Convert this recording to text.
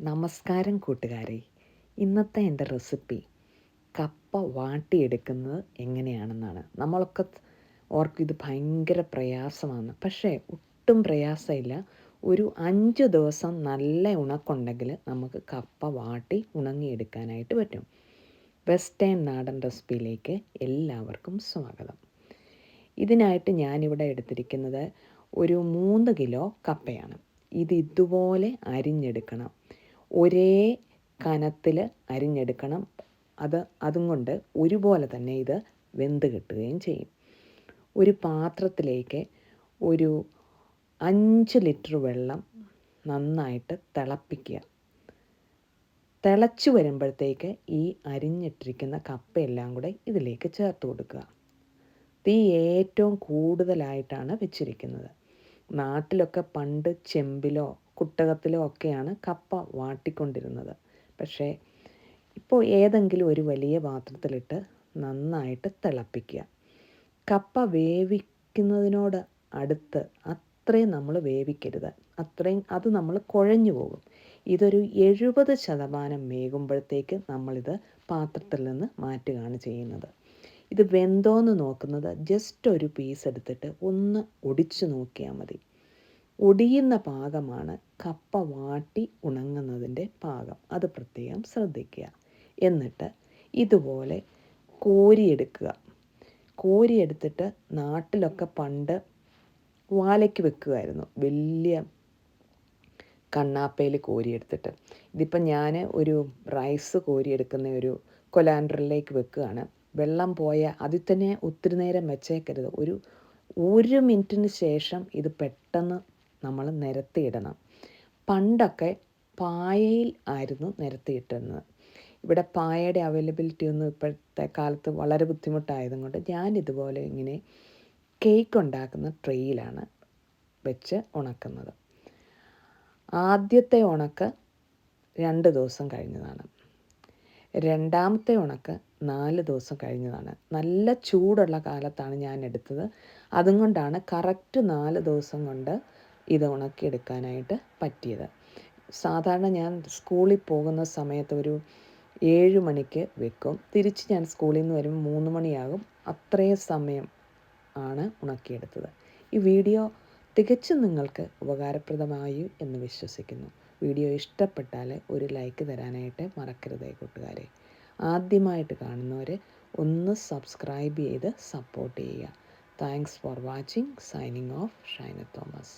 നമസ്കാരം കൂട്ടുകാരെ. ഇന്നത്തെ എന്റെ റെസിപ്പി കപ്പ വാട്ടിയെടുക്കുന്നത് എങ്ങനെയാണെന്നാണ്. നമ്മളൊക്കെ ഓർക്കും ഇത് ഭയങ്കര പ്രയാസമാണ്. പക്ഷേ ഒട്ടും പ്രയാസമില്ല. ഒരു അഞ്ച് ദിവസം നല്ല ഉണക്കുണ്ടെങ്കിൽ നമുക്ക് കപ്പ വാട്ടി ഉണങ്ങിയെടുക്കാനായിട്ട് പറ്റും. വെസ്റ്റേൺ നാടൻ റെസിപ്പിയിലേക്ക് എല്ലാവർക്കും സ്വാഗതം. ഇതിനായിട്ട് ഞാനിവിടെ എടുത്തിരിക്കുന്നത് ഒരു മൂന്ന് കിലോ കപ്പയാണ്. ഇത് ഇതുപോലെ അരിഞ്ഞെടുക്കണം. ഒരേ കനത്തിൽ അരിഞ്ഞെടുക്കണം. അത് അതും കൊണ്ട് ഒരുപോലെ തന്നെ ഇത് വെന്ത് കിട്ടുകയും ചെയ്യും. ഒരു പാത്രത്തിലേക്ക് ഒരു അഞ്ച് ലിറ്റർ വെള്ളം നന്നായിട്ട് തിളപ്പിക്കുക. തിളച്ചു വരുമ്പോഴത്തേക്ക് ഈ അരിഞ്ഞിട്ടിരിക്കുന്ന കപ്പയെല്ലാം കൂടെ ഇതിലേക്ക് ചേർത്ത് കൊടുക്കുക. തീ ഏറ്റവും കൂടുതലായിട്ടാണ് വെച്ചിരിക്കുന്നത്. നാട്ടിലൊക്കെ പണ്ട് ചെമ്പിലോ കുട്ടകത്തിലോ ഒക്കെയാണ് കപ്പ വാട്ടിക്കൊണ്ടിരുന്നത്. പക്ഷേ ഇപ്പോൾ ഏതെങ്കിലും ഒരു വലിയ പാത്രത്തിലിട്ട് നന്നായിട്ട് തിളപ്പിക്കുക. കപ്പ വേവിക്കുന്നതിനോട് അടുത്ത് അത്രയും നമ്മൾ വേവിക്കരുത്. അത്രയും അത് നമ്മൾ കുഴഞ്ഞു പോകും. ഇതൊരു എഴുപത് ശതമാനം വേകുമ്പോഴത്തേക്ക് നമ്മളിത് പാത്രത്തിൽ നിന്ന് മാറ്റുകയാണ് ചെയ്യുന്നത്. ഇത് വെന്തോന്ന് നോക്കുന്നത് ജസ്റ്റ് ഒരു പീസ് എടുത്തിട്ട് ഒന്ന് ഒടിച്ചു നോക്കിയാൽ മതി. ഒടിയുന്ന പാകമാണ് കപ്പ വാട്ടി ഉണങ്ങുന്നതിന്റെ പാകം. അത് പ്രത്യേകം ശ്രദ്ധിക്കുക. എന്നിട്ട് ഇതുപോലെ കോരിയെടുക്കുക. കോരിയെടുത്തിട്ട് നാട്ടിലൊക്കെ പണ്ട് വാലയ്ക്ക് വെക്കുമായിരുന്നു വലിയ കണ്ണാപ്പയിൽ കോരിയെടുത്തിട്ട്. ഇതിപ്പം ഞാൻ ഒരു റൈസ് കോരിയെടുക്കുന്ന ഒരു കൊലാൻഡറിലേക്ക് വെക്കുകയാണ്. വെള്ളം പോയ അതിൽ തന്നെ ഒത്തിരി നേരം വെച്ചേക്കരുത്. ഒരു ഒരു മിനിറ്റിന് ശേഷം ഇത് പെട്ടെന്ന് നമ്മൾ നിരത്തിയിടണം. പണ്ടൊക്കെ പായയിൽ ആയിരുന്നു നിരത്തിയിട്ടിരുന്നത്. ഇവിടെ പായയുടെ അവൈലബിലിറ്റി ഒന്നും ഇപ്പോഴത്തെ കാലത്ത് വളരെ ബുദ്ധിമുട്ടായതും കൊണ്ട് ഞാൻ ഇതുപോലെ ഇങ്ങനെ കേക്ക് ഉണ്ടാക്കുന്ന ട്രെയിലാണ് വെച്ച് ഉണക്കുന്നത്. ആദ്യത്തെ ഉണക്ക് രണ്ട് ദിവസം കഴിഞ്ഞതാണ്. രണ്ടാമത്തെ ഉണക്ക് നാല് ദിവസം കഴിഞ്ഞതാണ്. നല്ല ചൂടുള്ള കാലത്താണ് ഞാൻ എടുത്തത്. അതും കൊണ്ടാണ് കറക്റ്റ് നാല് ദിവസം കൊണ്ട് ഇത് ഉണക്കിയെടുക്കാനായിട്ട് പറ്റിയത്. സാധാരണ ഞാൻ സ്കൂളിൽ പോകുന്ന സമയത്ത് ഒരു ഏഴ് മണിക്ക് വെക്കും. തിരിച്ച് ഞാൻ സ്കൂളിൽ നിന്ന് വരുമ്പോൾ മൂന്ന് മണിയാകും. അത്രയും സമയം ആണ് ഉണക്കിയെടുത്തത്. ഈ വീഡിയോ തികച്ചും നിങ്ങൾക്ക് ഉപകാരപ്രദമായി എന്ന് വിശ്വസിക്കുന്നു. വീഡിയോ ഇഷ്ടപ്പെട്ടാൽ ഒരു ലൈക്ക് തരാനായിട്ട് മറക്കരുതേ കൂട്ടുകാരെ. ആദ്യമായിട്ട് കാണുന്നവർ ഒന്ന് സബ്സ്ക്രൈബ് ചെയ്ത് സപ്പോർട്ട് ചെയ്യുക. Thanks for watching. Signing off. Shaina Thomas.